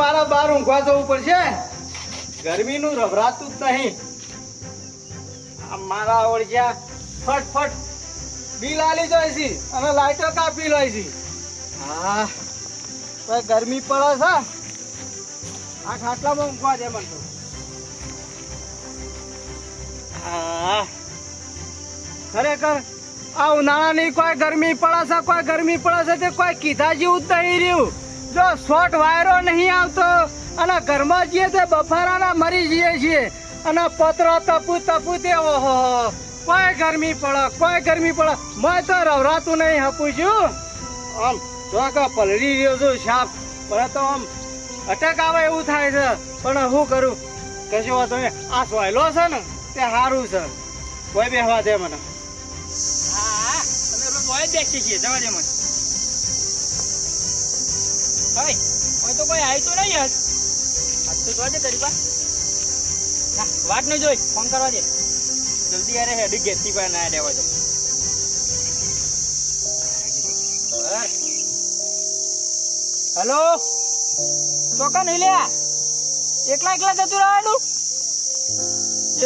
મારા બાર ઊંઘવા જવું પડશે? ગરમીનું રભરાતું જ નહીં. મારા ઓળખ્યા ફટફટ બિલ આલી જાય છે અને લાઇટર કાપી લે છે. હા ગરમી પડે છે. આ ખાટલામાં ઊંઘવા દે મને તો. ખરેખર આ ઉનાળાની કોઈ ગરમી પડે છે, કોઈ ગરમી પડે છે તે કોઈ કીધા જેવું જ નહીં રહ્યું. જો શોર્ટ વાયરો નહીં આવતો, અને ઘરમાં જઈએ તે બફારાના મરી જઈએ છીએ, અને પતરો તપુ તપુ તે ઓહો, કોઈ ગરમી પડે, કોઈ ગરમી પડે. મેં તો રવરાતું નહીં હપું છું. આમ જો કે પલળી રહ્યો છું, સાપ. પણ તો આમ અટક આવે એવું થાય છે. પણ શું કરું? કશું વાંધો નહીં. આ સોયલો છે ને, તે સારું છે. કોઈ બેહવા દે મને. હા તમે રોજ દેખી છીએ. જવા દે મને. હોય તો કોઈ આવી નહીં યાર. આજ તો વાત નહીં જોઈ ફોન કરવા દે. જલ્દી યાર હેડી ગેસથી પણ ના દેવા તો. હેલો? ચોકા નહીં લ્યા? એકલા એકલા જતું રહેવાનું?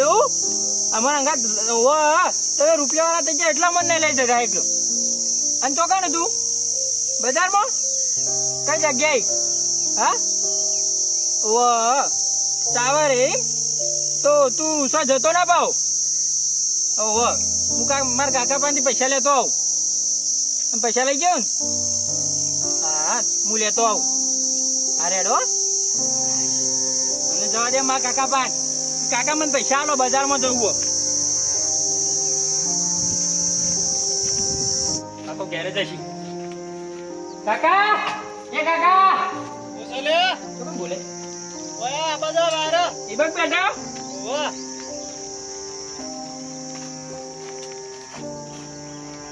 એવું? અમારા અંગા તમે રૂપિયા વાળા થઈ ગયા એટલા મને નહીં લઈ જતા એકલો અને ચોકા ને તું? બજારમાં? કઈ જગ્યાએ? હા? ચાવર એમ તો તું ઉસા જતો ના પાવ? ઓહો હું કા મારા કાકા પાસેથી પૈસા લેતો આવું. પૈસા લઈ ગયો ને? હા, હું લેતો આવું. હા, રેડો. અને જવા દે મારા કાકા પાન કાકા મને પૈસા આલો, બજારમાં જવું. તો ઘેરે જશી કાકા? એ કાકા? શું કેમ બોલે એ બગ બેઠા.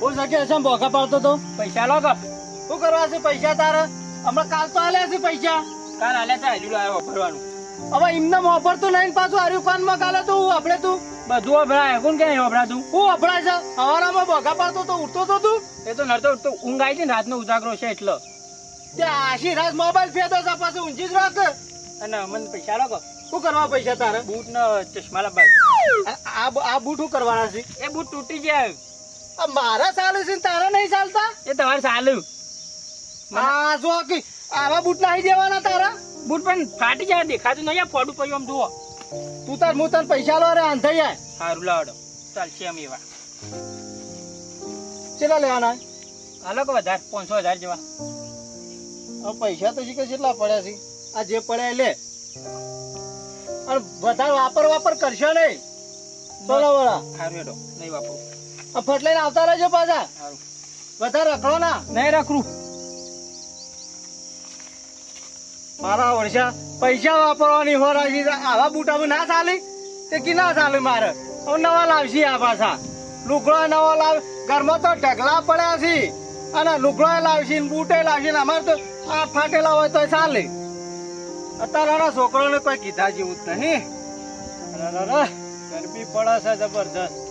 હું જગ્યા છે બોખા પાડતો તો પૈસા લો કો શું કરવા છે પૈસા તારે? હમણાં કાલ તો આલ્યા છે પૈસા. કાલ આલ્યા તો હજુ આવ્યો ફરવાનું હવે એમને મોફર તો નહીં પાછું આર્યું કાનમાં કાલે તો હું આપણે તું? બધું અભરાય કોણ ક્યાં અભરા તું હું અભરાય છે? સવારમાં બગા પાડતો તો ઉઠતો તો તું? એ તો નડતો ઉઠતો. ઊંઘ આવી છે ને રાતનો ઉજાગરો છે એટલે. તે આશી રાત મોબાઈલ ફેદો છે પાછું ઊંચી જ રાખ અને મને પૈસા લો શું કરવા પૈસા તારે? બૂટ ને ચશ્મા લાવવા. આ આ- બૂટ શું કરવાના છે? એ બૂટ તૂટી ગયા આ મારા ચાલુ છે તારા નહીં ચાલતા? એ તમારે ચાલુ. હા જો કે આવા બૂટ નાહી દેવાના તારા? બૂટ પણ ફાટી જાય દેખાતું નહીં. આ ફોડું પડ્યું આમ જુઓ. તું તાર હું તને પૈસા લો રે આંધાઈ જાય સારું લાવડો ચાલશે અમે એવા. કેટલા લેવાના? હાલો કે વધારે પાંચસો હજાર જેવા. હવે પૈસા તો શીખે કેટલા પડ્યા છે? આ જે પડ્યા લે. અને વધારે વાપર વાપર કરશો નહીં. બોલો વાળા. સારું એડો નહીં વાપરું. આ ફટ આવતા રહેજો પાછા. વધારે રખડો ના. નહીં રાખવું મારા વર્ષા પૈસા વાપરવાની હો રાખી છે. આવા બુટા હવે ના ચાલે? તે કી ના ચાલે મારે? હવે નવા લાવશી આ પાછા. લુગડો નવા લાવ, ઘરમાં તો ઢગલા પડ્યા છે. અને લુગડો લાવશી ને બૂટે લાવશી ને અમારે તો આ ફાટેલા હોય તો ચાલે. અત્યારના છોકરાને કોઈ કીધા જેવું જ નહીં. ગરમી પડે છે જબરદસ્ત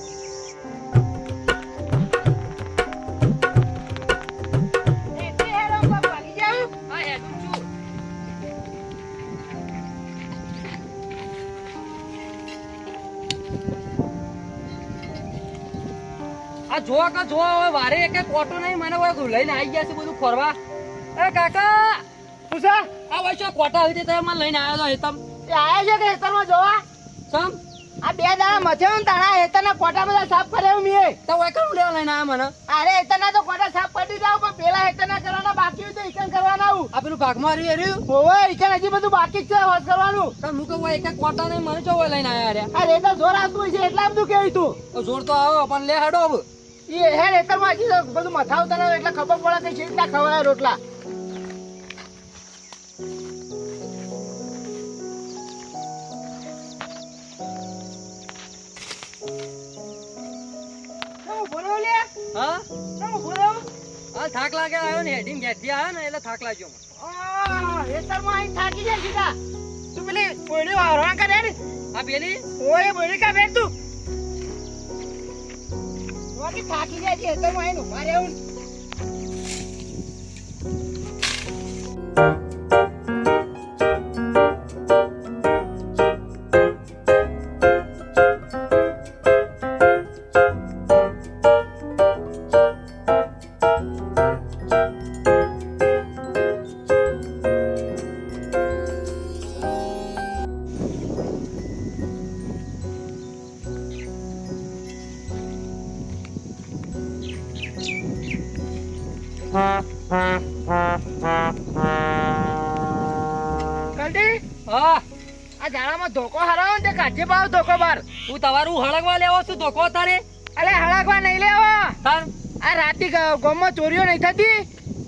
આ જો કે જો હવે વારે એક એક ઓટો નહીં મને હવે લઈને આવી ગયા છે બધું ફરવા. એ કાકા! પૂછા આ વૈશ્વ કોટા હતી તમે મને લઈને આવ્યો હેતમ. એ આયા છે કે હેતરમાં જોવા? સમ આ બે દાડા મથે હું તારા હેતરના કોટા બધા સાફ કર્યા મીએ. તો વય કરું લેવા લઈને આવ્યા મને? અરે હેતરના તો કોટા સાફ કરી દઉં પણ પેલા હેતરના કરવાના બાકી હોય તો ઈકન કરવાના આવું આ પેલું ભાગમાં રહ્યું રહ્યું? હોવે ઈકન હજી બધું બાકી છે વાત કરવાનું. તો હું કહું એક એક કોટા નહીં મને જો લઈને આવ્યા રે? આ તો જોર આવતું છે એટલા બધું કેવું તું. તો જોર તો આવો પણ લે હેડો હવે. એ હે હેતરમાં હજી બધું મથા ઉતારે એટલે ખબર પડે કે છે રીતના રોટલા. થાક લાગે આવ્યો ને હેડીને ઘેરથી આવ્યો ને એટલે થાક લાગ્યો. હેતરમાં અહીં થાકી જાય સીધા. તું પેલી બોયડી વારવા કરે ને? આ પેલી? ઓય બોયડી કા બેન તું? થાકી જાય છે હેતરમાં નું ઊભા રહેવું કંટી હા. આ ઝાડામાં ધોકો હરાવો ને કાચે પાવ ધોકો બાર. હું તમારું હળગવા લેવો છું ધોકો તારે? અરે હળગવા નહીં લેવો. આ રાતે ગોમમાં ચોરીઓ નહીં થતી.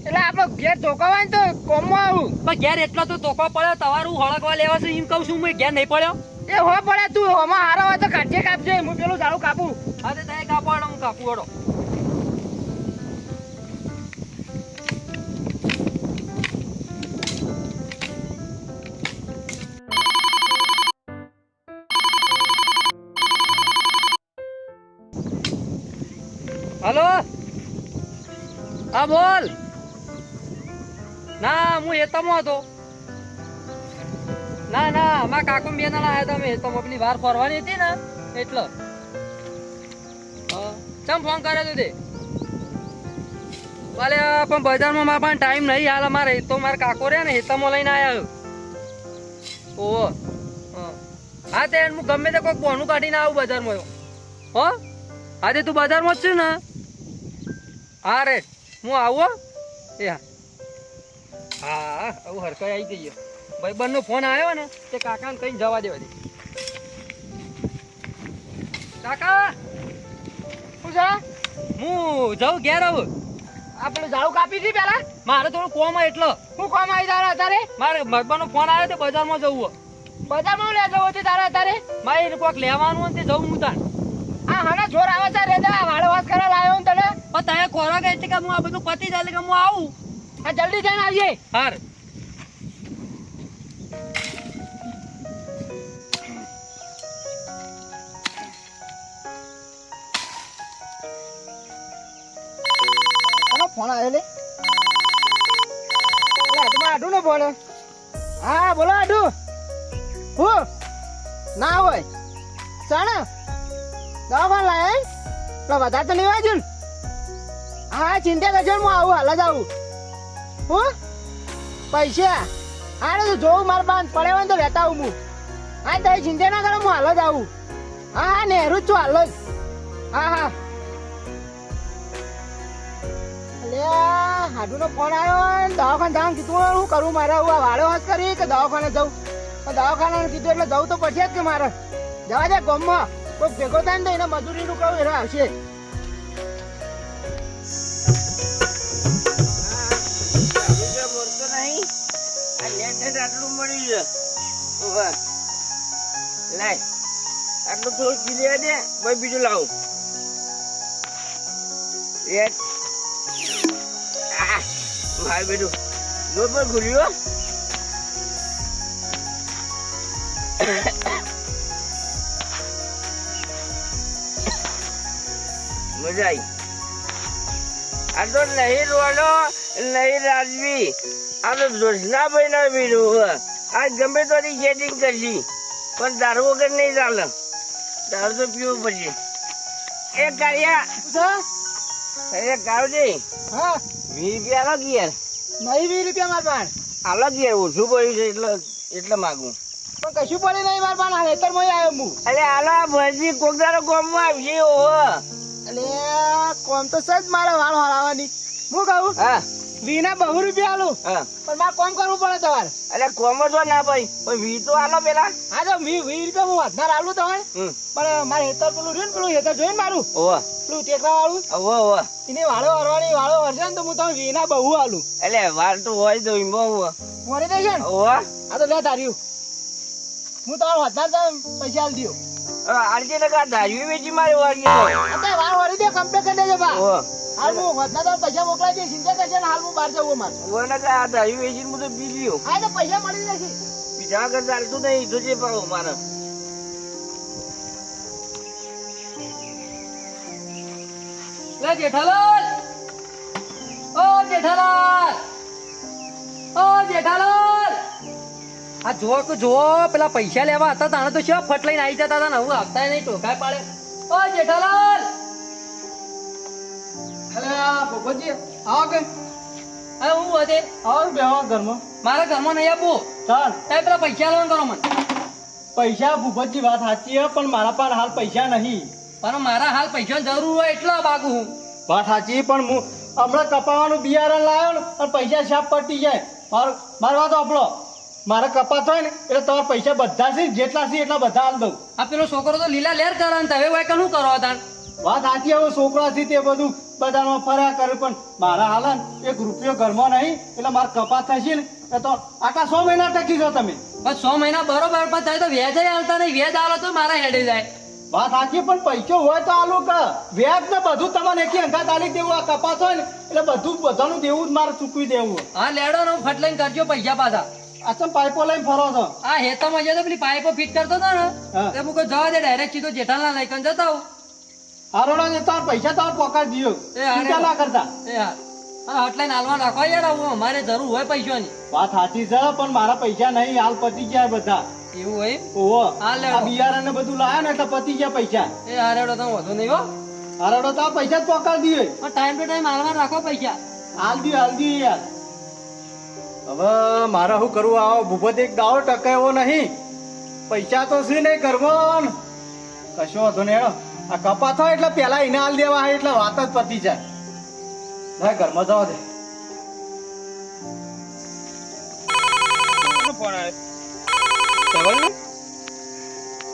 એટલે આપણે ઘેર ધોકો હોય ને તો ગોમમાં આવું. પણ ઘેર એટલો તો ધોકો પડ્યો તમારું હળગવા લેવા છું એમ કહું છું હું ઘેર નહીં પડ્યો? એ હો પડે તું હોમાં હારો હોય તો કાચે કાપજે હું પેલું ઝાડું કાપું. હા તે તમે કાપો હું કાપું હેડો. હલો? હા, બોલ. ના, હું હેતામાં હતો. ના ના મારા કાકુ બે આવ્યા હતા. મેં તો પેલી બહાર ફરવાની હતી ને, એટલે. ચમ ફોન કર્યો તું તે? ભલે પણ બજારમાં મારા પાસે ટાઈમ નહીં. હાલ અમારે તો મારા કાકો રે ને, હેતામાં લઈને આવ્યા ઓહો, હા. તે, હું ગમે તે કોઈ બોનું કાઢીને આવું બજારમાં. હો? તે તું બજારમાં જ છું ને? હા રે હું આવું હો. એ હા. હા આવું હરખાઈ આવી ગઈ ભાઈ બંને ફોન આવ્યો ને તે કાકાને કઈ જવા દેવા દે. કાકા શું છે? હું જાઉં ઘેર આવું આપણે પેલું કાપી દી પેલા. મારે થોડું કોમ એટલો એટલે. હું કોમ આવી તારે અત્યારે? મારે મગબાનો ફોન આવ્યો તો બજારમાં જવું બજારમાં લે જવું છે તારે અત્યારે? મારે કોઈક લેવાનું તે જવું હું તાર. આ હણા જોર આવે છે રે દા વાળો વાત કરવા લાવ્યો ને તને. પણ તમે ખોરાક એટલે કે હું આ બધું પતી જાય એટલે કે હું આવું. આ જલ્દી જઈને આવીએ. હાર. ફોન આવ્યો લે? તમારા આડુ નો ફોન હા. બોલો આડું. હું ના હોય. ચાણ દવાખાન લાય તો વધારે તો નહીં વાંચ્યું ને? હા, ચિંતા કરજો, હું આવું, હાલ આવું. હું? પૈસા? હા ને તો જોઉં મારા બાંધ પડે હોય ને તો લેતા આવું હું. તમે ચિંતા ના હું હાલ જ આવું. હા હા નેहरू જ છું, હાલ જ. હા હા. અલ્યા હાડુનો ફોન આવ્યો ને, દવાખાને જવાનું કીધું હું કરું મારે હું વાળો હાથ કરી કે દવાખાને જવું દવાખાના કીધું એટલે જવું તો પછી જ કે મારે. જવા દે ગમમાં. કોઈ ભેગો થાય ને તો એને મજૂરીનું કહું, એને આવશે. આટલું થોડું પી લેવા દે. ભાઈ, બીજું લાવું. એક મારું જો પણ ઘૂર્યો મજા આવી આ તો નહીં રોડો નહીં રાજવી આ તો જોશના ભાઈ ના બીડું આ ગમે તો ચેટિંગ કરશી પણ દારૂ વગર નહીં ચાલે. દારૂ તો પીવો પડશે. એ કાળિયા એ કાળજી હા. વીસ રૂપિયા અલગ યાર? નહીં વીસ રૂપિયા મારા પાસે અલગ યાર ઓછું પડ્યું છે એટલે એટલે માગું. પણ કશું પડે નહીં મારા પાસે હેતરમાં આવ્યો હું અરે આલા ભરજી કોક દાડો ગામમાં આવશે ઓહો. અને કોમ તો સજ મારા વાળ હરાવવાની હું કહું? હા. વીના બહુ રૂપિયા આલું. હા. પણ મારે કોમ કરવું પડે તમારે. અરે કોમ તો ના ભાઈ. પણ વી તો આલો પેલા. હા તો વી વીસ રૂપિયા હું વધાર આલું તમારે પણ મારે હેતર પેલું રહ્યું ને પેલું હેતર જોયું મારું? ઓવા. પેલું ટેકરા વાળું? ઓવા ઓવા. એને વાળો વરવાની વાળો વરસે ને તો હું તમે વીના બહુ આલું. એટલે વાળ તો હોય તો ઈમો ઓહો મોરી દેશે ને? ઓવા. હા તો લે તાર્યું હું તમારો વધાર તમે પૈસા આલી દઉં આરતી ટકા ધાર્યું વેચી મારે વાળી અત્યારે વાળ વાળી દે કમ્પ્લેટ કરી દેજો બા. હાલ હું તો પૈસા મોકલાઈ દઈશ. ચિંતા કરશે ને હાલ હું બહાર જવું મારે ઓહો ને આ ધાર્યું વેચીને હું તો પી હા તો પૈસા મળી જશે. બીજા આગળ ચાલતું નહીં. તો જે પાડો મારે લે જેઠાલાલ. ઓ જેઠાલાલ. ઓ જેઠાલાલ. આ જો કે જો પેલા પૈસા લેવા હતા તાણે તો શું ફટ લઈને આવી જતા હતા ને હવે આપતા નહીં ટોકાય પાડે. ઓ જેઠાલાલ. અલે આ ભગવતજી આવો કે? અરે હું વધે. આવો બે બેહો ઘરમાં. મારા ઘરમાં નહીં આપો. ચાલ. એ પેલા પૈસા લેવાનું કરો મને. પૈસા ભૂપતજી વાત સાચી છે પણ મારા પાસે હાલ પૈસા નહીં. પણ મારા હાલ પૈસાની જરૂર હોય એટલા બાગુ હું. વાત સાચી પણ હું હમણાં કપાવાનું બિયારણ લાવ્યો ને અને પૈસા શાપ પટી જાય. મારો મારી વાત આપણો મારે કપાત હોય ને એટલે તમારા પૈસા બધા છે જેટલા છે એટલા બધા હાલ દઉં. આ પેલો છોકરો તો લીલા લેર કરે ને હવે વાય શું કરો તાણ? વાત સાચી હવે છોકરા છે તે બધું બધામાં ફર્યા કરે પણ મારા હાલ એક રૂપિયો ઘરમાં નહીં એટલે મારે કપાસ થશે ને? તો આટલા સો મહિના ટકી જો તમે. પણ સો મહિના બરોબર પણ થાય તો વ્યાજ હાલતા નહીં. વ્યાજ આલો તો મારા હેડે જાય. વાત સાચી પણ પૈસો હોય તો આલુ કે. વ્યાજ ને બધું તમારે એકી અંગાત આલી દેવું આ કપાસ હોય ને એટલે બધું બધાનું દેવું જ મારે ચૂકવી દેવું. હા લેડો ને ફટ લઈને કરજો પૈસા પાછા. આ ચમ પાઇપો લઈને ફરો છો. આ હેતામાં મજા તો પેલી પાઇપો ફિટ કરતો હતો ને? હા. તે મૂકો જવા દે ડાયરેક્ટ સીધો જેઠાલાલ લઈ જતા આવું. હારોડા ને તાર પૈસા તાર પોકાર દિયો એ. ચિંતા ના કરતા. એ હા અને હટલાઈને હાલવા નાખો યાર હું અમારે જરૂર હોય પૈસાની. વાત સાચી છે પણ મારા પૈસા નહીં હાલ પતી ગયા બધા. એવું હોય ઓહો હા, આ બિયારણ ને બધું લાયા ને એટલે પતી ગયા પૈસા. એ હારેડો તો વધુ નહીં હો. હારોડો તો પૈસા જ પોકાર દીએ પણ ટાઈમ ટુ ટાઈમ હાલવા રાખો પૈસા. હાલ દી હાલ દી યાર. હવે મારે શું કરવું? આવો ભૂપત એક દાવો એવો નહીં. પૈસા તો શું નહીં કરવો કશો વાંધો નહીં આ કપાત હોય એટલે પેલા એને હાલ દેવા હોય એટલે વાત જ પતી જાય. ના ઘરમાં જવા દે. આવે?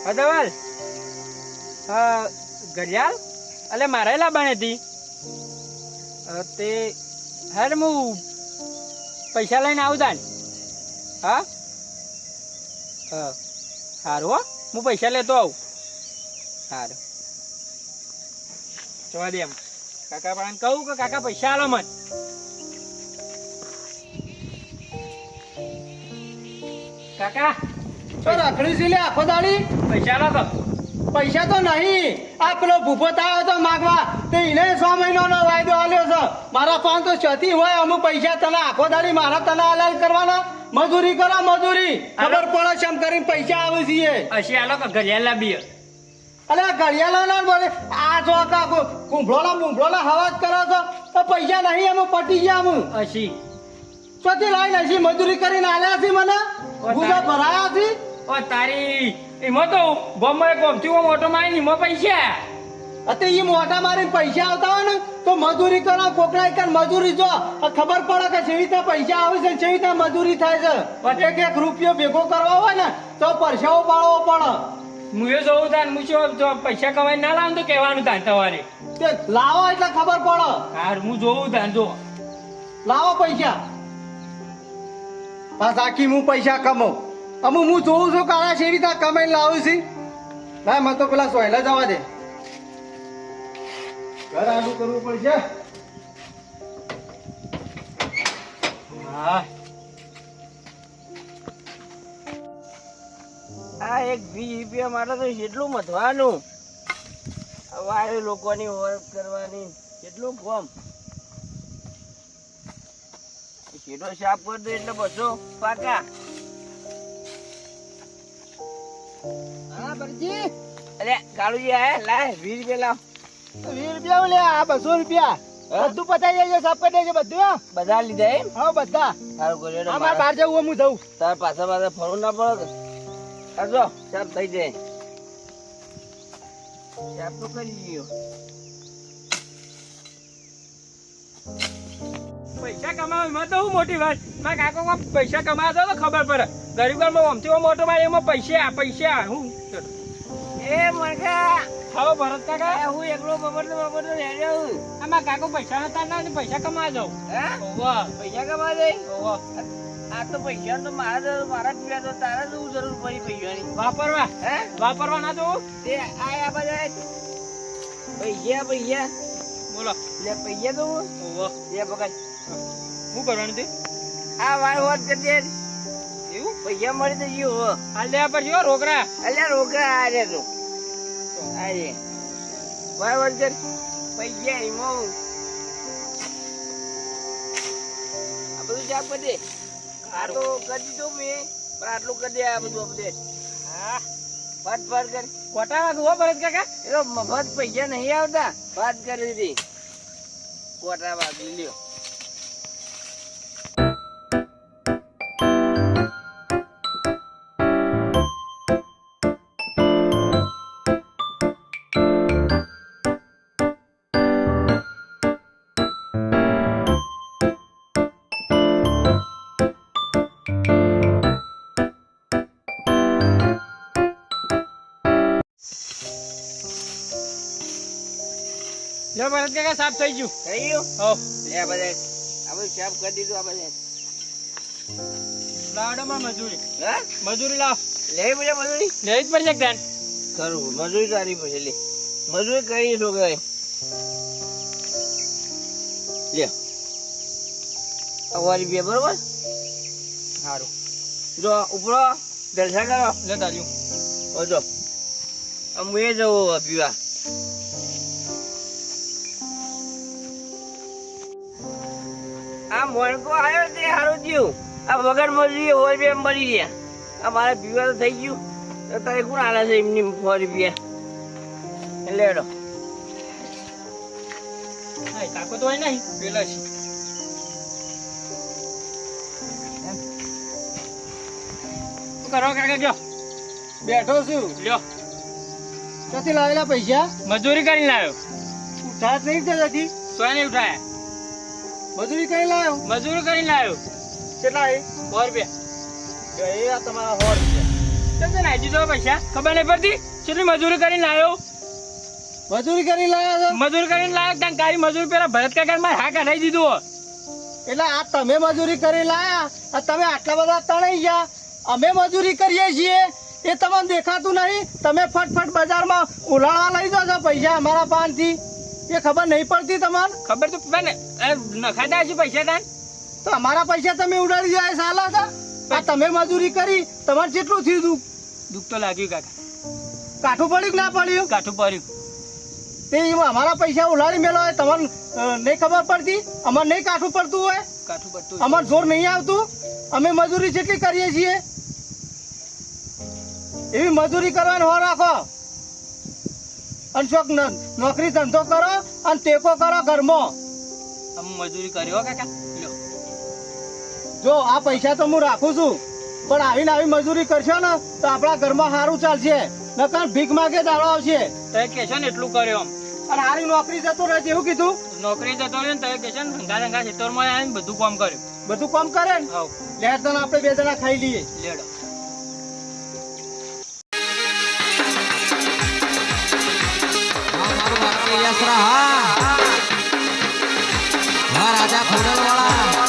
હા, ધવલ. હા ઘડિયાળ? મારે લાવવાની હતી. તે હાર હું પૈસા લઈને આવતા ને હા? હા સારું હો. હું પૈસા લેતો આવું. સારું જોવા દે એમ. કાકા પણ કહું કે કાકા પૈસા આલો મત કાકા તો રખડી છે લે આખો દાડી. પૈસા આલો તો. પૈસા તો નહીં. આ પેલો ભૂપત આવ્યો તો માગવા. તે એને સો મહિનાનો વાયદો આલ્યો છે. મારા પાંચ તો છતી હોય અમુક પૈસા તને આખો દાડી મારા તને હલાલ કરવાના? મજૂરી કરો મજૂરી. ખબર પડે છે એમ કરીને પૈસા આવે છે હશે આલો કે ઘડિયાળ લાવી અલે ઘડિયાળો ના બોલે. આ જો કા કુંભળોલા બુંભળોલા હવાજ કરો છો. તો પૈસા નહીં એમાં પટી ગયા હું. અશી. ચોથી લાઈ લઈશી મજૂરી કરીને આલ્યા છે મને. ગુજા ભરાયા છે ઓ તારી. એમાં તો ગોમાં ગમતી હું મોટો મારી ને એમાં પૈસા. અતે ઈ મોટા મારીને પૈસા આવતા હોય ને તો મજૂરી કરો કોકડાઈ કર મજૂરી જો. ખબર પડે કે જેવી રીતે પૈસા આવે છે જેવી રીતે મજૂરી થાય છે. એક એક રૂપિયો ભેગો કરવા હોય ને તો પરસાવો પાડવો પડે. હું એ જોઉં તાન હું શું પૈસા કમાઈ ના લાવું તો કહેવાનું તાન તમારે. લાવો એટલે ખબર પડો. હાર હું જોઉં તાન જો. લાવો પૈસા. બસ આખી હું પૈસા કમાઉં. અમુક હું જોઉં છું કાળા છે રીતે કમાઈને લાવું છું. ના મને તો પેલા સોયલા જવા દે. ઘર આલુ કરવું પડશે. હા. આ એક વીસ રૂપિયા માટે તો કેટલું મથવાનું વારે લોકોની વર્ક કરવાની કેટલું કોમ કેટલો સાફ કરી દો એટલે બસો પાકા. હા બરજી અરે કાળુજી લાય વીસ રૂપિયા લાવ. વીસ રૂપિયા લે આ બસો રૂપિયા? બધું પતાવી જાય સાફ કરી દેજો બધું બધા લીધા એમ? હા બધા. સારું કર્યું આ બહાર જવું હું જઉં. તાર પાછા પાછા ફરવું ના પડે આ સાફ થઈ જાય. સાફ તો કરી ગયો પૈસા કમાવા એમાં તો હું મોટી વાત. મારા કાકો પૈસા કમાવા તો ખબર પડે. ગરીબ ઘરમાં ઓમથી ઓમ મોટો માં એમાં પૈસા પૈસા હું? એ મરઘા ખાઓ ભરત કાકા. હું એકલો બબરતો બબર તો હું આમાં કાકો પૈસા નતા ના પૈસા કમા જાઉં. વાહ પૈસા કમા જાય? ઓવા. આ તો પૈસા તો મારા તો મારા પીવા તો તારા તો જરૂર પડી પૈસાની. વાપરવા? હે? વાપરવા ના તો તે આયા બધા પૈસા પૈસા. બોલો. લે પૈસા તો ઓવો લે પકડ. શું કરવાનું તે આ વાર વાત કરી દે એવું? પૈસા મળી તો હો. આ અલ્યા રે તો. આ રે વાર કર પૈસા ઈમો બધું કરી દે આ તો કરી દીધું મેં પણ આટલું કરી દે આ બધું અપડેટ હા. ફટ ફટ કરી. કોટા વાગું ભરત કાકા? એ તો મફત પૈસા નહીં આવતા. વાત કરી દીધી કોટા લ્યો. લ્યો ભરત કાકા સાફ થઈ ગયું. થઈ ગયું? હો લે બધા આ સાફ કરી દીધું આ બધા. લાવડોમાં મજૂરી. હા? મજૂરી લાવ. લે બધા મજૂરી? લેવી જ પડશે ધ્યાન? કરું મજૂરી તારી પછી લે. મજૂરી કરી છોકરા લે. અવારી બે બરોબર? સારું જો ઉપરો દર્શન કરો. લે તાર્યું ઓજો અમે એ જવું પીવા આ મોણકો આવ્યો તે સારું થયું. આ વગર મજૂરી હોય બે એમ મળી ગયા. આ મારે પીવા તો થઈ ગયું. તો તારે કોણ આલે છે એમની સો રૂપિયા? એટલે હેડો. કાકો તો હોય નહીં. પેલો છે. કરો કાકા ગયો બેઠો છું. લ્યો. ક્યાંથી લાવેલા પૈસા? મજૂરી કરીને લાવ્યો. ઉઠાત નહીં જતી સોય નહીં ઉઠાયા. મજૂરી કરી લાવ્યો મજૂરી કરીને લાવ્યો કેટલા એ સો રૂપિયા. એ આ તમારા સો રૂપિયા તને આજી દો પૈસા? ખબર નહીં પડતી? કેટલી મજૂરી કરીને લાવ્યો મજૂરી કરી લાવ્યો મજૂરી કરીને લાવ્યો ત્યાં તારી મજૂરી પેલા ભરત કાકા માં હા કાઢાઈ દીધું. એટલે આ તમે મજૂરી કરી લાયા આ તમે આટલા બધા તણાઈ ગયા. અમે મજૂરી કરીએ છીએ એ તમને દેખાતું નહીં. તમે ફટફટ બજારમાં ઉલાળવા લઈ જાઓ છો પૈસા અમારા પાનથી. એ ખબર નહીં પડતી તમારે? ખબર તો બેન નખાતા હશે પૈસા તાન? તો અમારા પૈસા તમે ઉડાડી જાય સાલા હતા આ તમે મજૂરી કરી તમારે જેટલું થયું દુઃખ દુઃખ તો લાગ્યું કાકા. કાઠું પડ્યું કે ના પડ્યું? કાઠું પડ્યું. તે અમારા પૈસા ઉલાડી મેલો હોય તમને નહીં ખબર પડતી? અમારે નહીં કાઠું પડતું હોય? કાઠું પડતું અમારે જોર નહીં આવતું? અમે મજૂરી જેટલી કરીએ છીએ. એવી મજૂરી કરવાની હો રાખો. અને શોક નોકરી ધંધો કરો અને ટેકો કરો ઘરમાં. મજૂરી કર્યો કાકા. લ્યો. જો આ પૈસા તો હું રાખું છું. પણ આવીને આવી મજૂરી કરશો ને તો આપણા ઘરમાં સારું ચાલશે. નકર ભીખ માગે દાડો આવશે. કે કહેશો ને એટલું કર્યો આમ અને હારી નોકરી જતો રહે એવું કીધું? નોકરી જતો રહે ને કે છે ને હંગા હંગા ખેતરમાં આવીને બધું કામ કર્યું. બધું કામ કરે ને? હાવ. તને આપણે બે જણા ખાઈ લઈએ. લેડો. હા રાજા ખોડલ